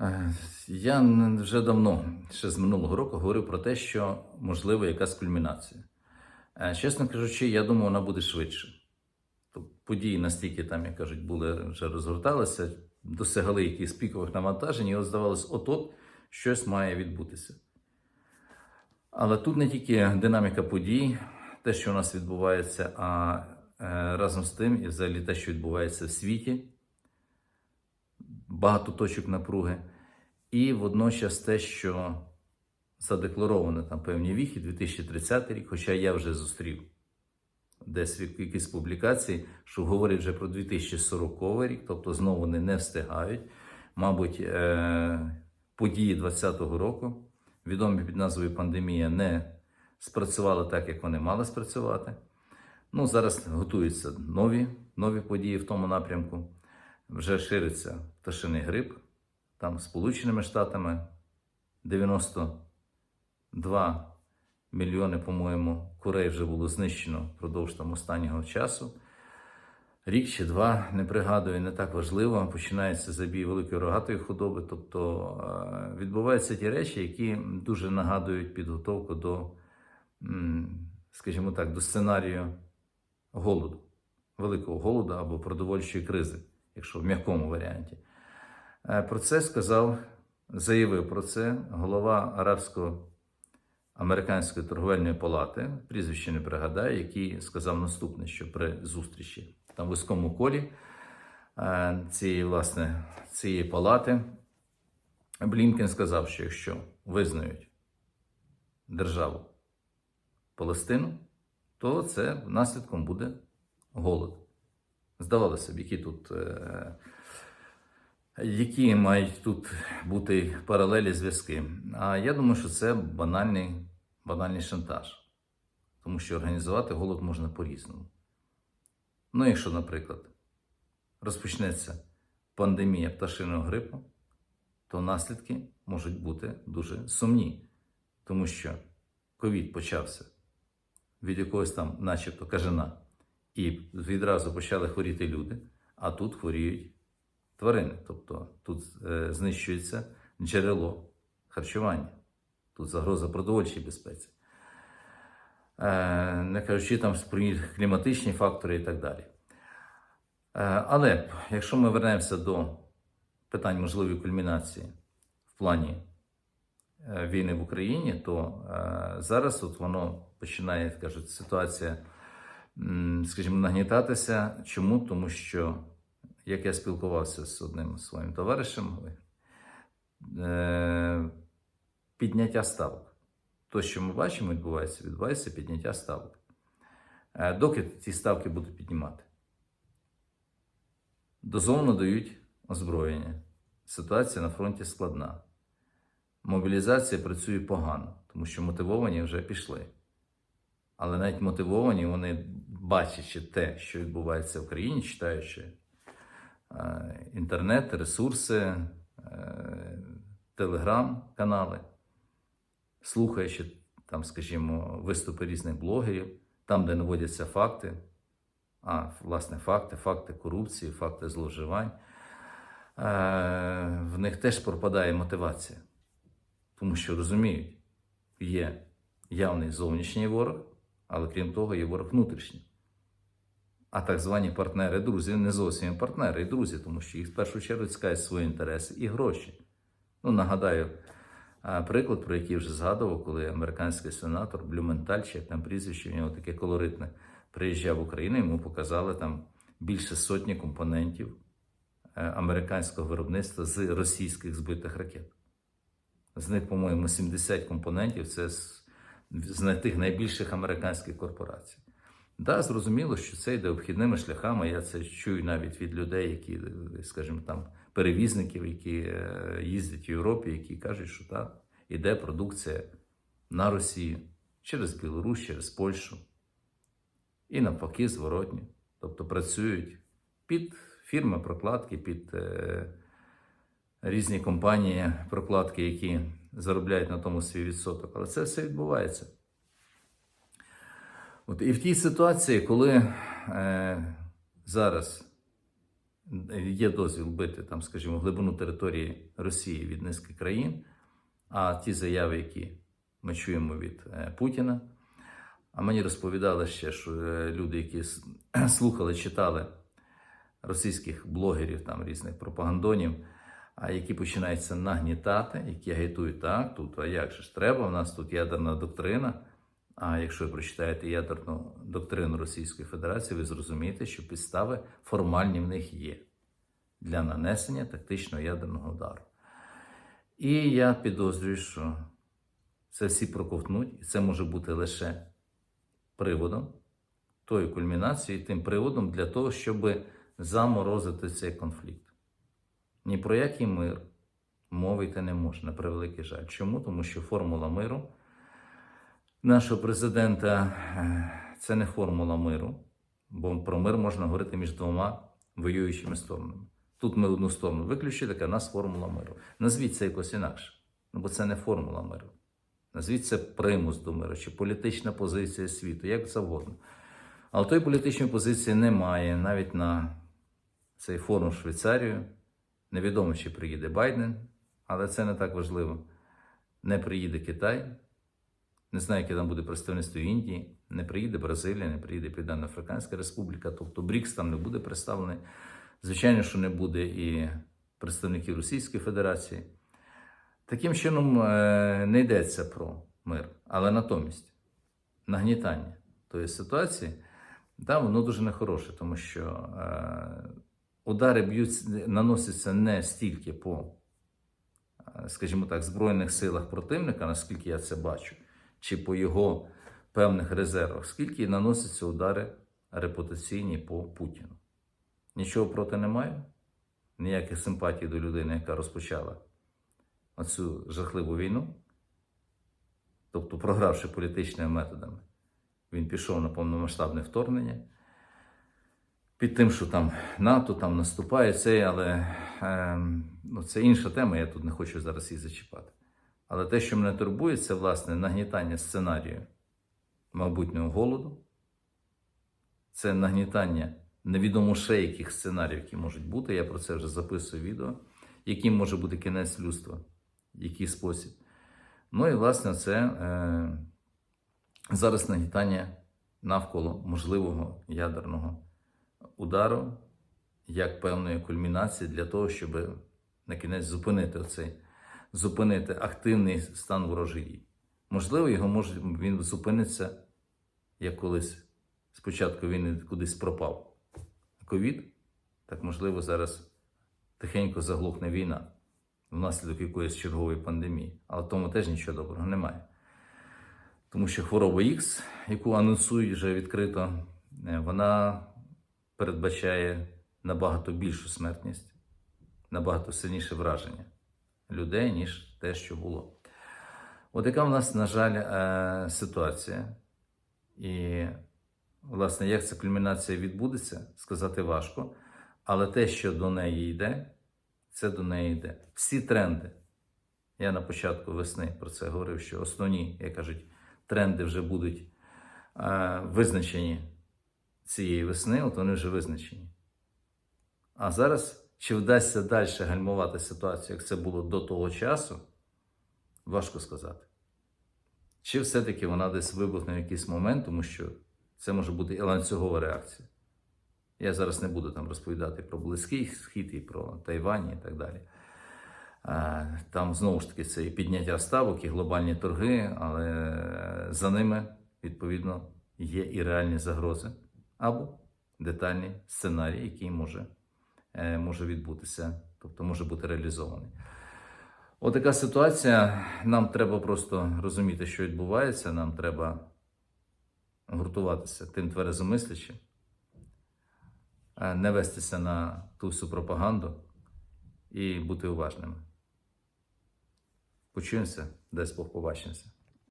Е, Я вже давно, ще з минулого року, говорив про те, що можливо якась кульмінація. Е, Чесно кажучи, я думаю, вона буде швидше. Події настільки там, як кажуть, були вже розгорталися, досягали якихось пікових навантажень, і от здавалось, от-от щось має відбутися. Але тут не тільки динаміка подій, те, що у нас відбувається, а е, разом з тим і взагалі те, що відбувається в світі, багато точок напруги, і водночас те, що задекларовано там певні віхи 2030 рік, хоча я вже зустрів десь в якійсь публікації, що говорять вже про 2040 рік, тобто знову вони не встигають. Мабуть, е- події 2020 року, відомі під назвою пандемія, не спрацювали так, як вони мали спрацювати. Ну, зараз готуються нові, нові події в тому напрямку. Вже шириться пташиний грип. Там Сполученими Штатами 92 мільйони, по-моєму, курей вже було знищено впродовж там останнього часу. Рік чи два, не пригадую, не так важливо. Починається забій великої рогатої худоби. Тобто е, відбуваються ті речі, які дуже нагадують підготовку до, скажімо так, до сценарію голоду, великого голоду або продовольчої кризи, якщо в м'якому варіанті. Е, Про це сказав, заявив про це голова арабсько-американської торговельної палати, прізвище не пригадаю, який сказав наступне, що при зустрічі там в вузькому колі е, цієї, власне, цієї палати Блінкен сказав, що якщо визнають державу Палестину, то це наслідком буде голод. Здавалося б, які тут. е, які мають тут бути паралелі зв'язки? А я думаю, що це банальний, банальний шантаж. Тому що організувати голод можна по-різному. Ну, якщо, наприклад, розпочнеться пандемія пташиного грипу, то наслідки можуть бути дуже сумні. Тому що ковід почався від якогось там, начебто, кажана, і відразу почали хворіти люди, а тут хворіють тварини. Тобто тут е, знищується джерело харчування, тут загроза продовольчій безпеці. Е, не кажучи там кліматичні фактори і так далі. Е, але якщо ми вернемося до питань можливої кульмінації в плані війни в Україні, то зараз от воно починає, кажуть, ситуація, скажімо, нагнітатися. Чому? Тому що як я спілкувався з одним своїм товаришем, е, підняття ставок. То, що ми бачимо, відбувається, відбувається підняття ставок. Е, Доки ці ставки будуть піднімати, дозовно дають озброєння. Ситуація на фронті складна. Мобілізація працює погано, тому що мотивовані вже пішли. Але навіть мотивовані, вони бачачи те, що відбувається в країні, читаючи е, інтернет, ресурси, е, телеграм-канали, слухаючи там, скажімо, виступи різних блогерів, там, де наводяться факти, а власне факти, факти корупції, факти зловживань, е, в них теж пропадає мотивація. Тому що розуміють, є явний зовнішній ворог, але крім того, є ворог внутрішній. А так звані партнери, друзі, не зовсім партнери і друзі, тому що їх в першу чергу цікавлять свої інтереси і гроші. Ну, нагадаю приклад, про який вже згадував, коли американський сенатор Блюменталь, чи як там прізвище, в нього таке колоритне, приїжджав в Україну, йому показали там більше сотні компонентів е, американського виробництва з російських збитих ракет. З них, по-моєму, 70 компонентів це з, з тих найбільших американських корпорацій. Да, зрозуміло, що це йде обхідними шляхами. Я це чую навіть від людей, які, скажімо, там перевізників, які е, їздять в Європі, які кажуть, що так, іде продукція на Росію через Білорусь, через Польщу. І навпаки, зворотні. Тобто працюють під фірми прокладки, під е, різні компанії прокладки, які заробляють на тому свій відсоток. Але це все відбувається. От і в тій ситуації, коли е, зараз є дозвіл бити там, скажімо, глибину території Росії від низки країн. А ті заяви, які ми чуємо від е, Путіна, а мені розповідали ще, що е, люди, які слухали, читали російських блогерів, там різних пропагандонів, а які починаються нагнітати, які агітують так, тут, а як же ж треба? У нас тут ядерна доктрина. А якщо ви прочитаєте ядерну доктрину Російської Федерації, ви зрозумієте, що підстави формальні в них є для нанесення тактичного ядерного удару. І я підозрюю, що це всі проковтнуть, і це може бути лише приводом, тою кульмінацією, тим приводом для того, щоб заморозити цей конфлікт. Ні про який мир мовити не можна, на превеликий жаль. Чому? Тому що формула миру нашого президента е, це не формула миру, бо про мир можна говорити між двома воюючими сторонами. Тут ми одну сторону виключили, така нас формула миру. Назвіть це якось інакше. Ну, бо це не формула миру. Назвіть це примус до миру чи політична позиція світу, як завгодно. Але тої політичної позиції немає навіть на цей форум в Швейцарію. Невідомо, чи приїде Байден, але це не так важливо. Не приїде Китай, не знаю, яке там буде представництво Індії, не приїде Бразилія, не приїде Південно-Африканська Республіка, тобто БРІКС там не буде представлений. Звичайно, що не буде і представників Російської Федерації. Таким чином е, не йдеться про мир, але натомість нагнітання тої ситуації, да, воно дуже нехороше, тому що е, удари б'ють, наносяться не стільки по, е, скажімо так, Збройних силах противника, наскільки я це бачу, чи по його певних резервах, скільки наносяться удари репутаційні по Путіну. Нічого проти не маю, ніяких симпатій до людини, яка розпочала оцю жахливу війну, тобто програвши політичними методами, він пішов на повномасштабне вторгнення. Під тим, що там НАТО там наступає, це, але е, ну, це інша тема, я тут не хочу зараз її зачіпати. Але те, що мене турбує, це власне нагнітання сценарію майбутнього голоду, це нагнітання невідомо ще яких сценаріїв, які можуть бути. Я про це вже записую відео, яким може бути кінець людства, який спосіб. Ну і власне це е, зараз нагнітання навколо можливого ядерного удару як певної кульмінації для того, щоб на кінець зупинити оцей, зупинити активний стан ворожії. Можливо, його може він зупиниться як колись. Спочатку він кудись пропав. Ковід, так можливо, зараз тихенько заглохне війна внаслідок якоїсь чергової пандемії. Але тому теж нічого доброго немає. Тому що хвороба Х, яку анонсують вже відкрито, е, вона передбачає набагато більшу смертність, набагато сильніше враження людей, ніж те, що було. От яка в нас, на жаль, е, ситуація. І, власне, як ця кульмінація відбудеться, сказати важко. Але те, що до неї йде, це до неї йде. Всі тренди. Я на початку весни про це говорив, що основні, як кажуть, тренди вже будуть е, визначені цієї весни, от вони вже визначені. А зараз, чи вдасться далі гальмувати ситуацію, як це було до того часу, важко сказати. Чи все-таки вона десь вибухне в якийсь момент, тому що це може бути і ланцюгова реакція. Я зараз не буду там розповідати про Близький Схід і про Тайвань і так далі. Там знову ж таки це і підняття ставок, і глобальні торги, але за ними, відповідно, є і реальні загрози або детальні сценарії, який може, може відбутися, тобто може бути реалізований. Отака ситуація. Нам треба просто розуміти, що відбувається. Нам треба гуртуватися тим тверезомислячим, е, не вестися на ту всю пропаганду і бути уважними. Почуємося, десь Бог побачимося.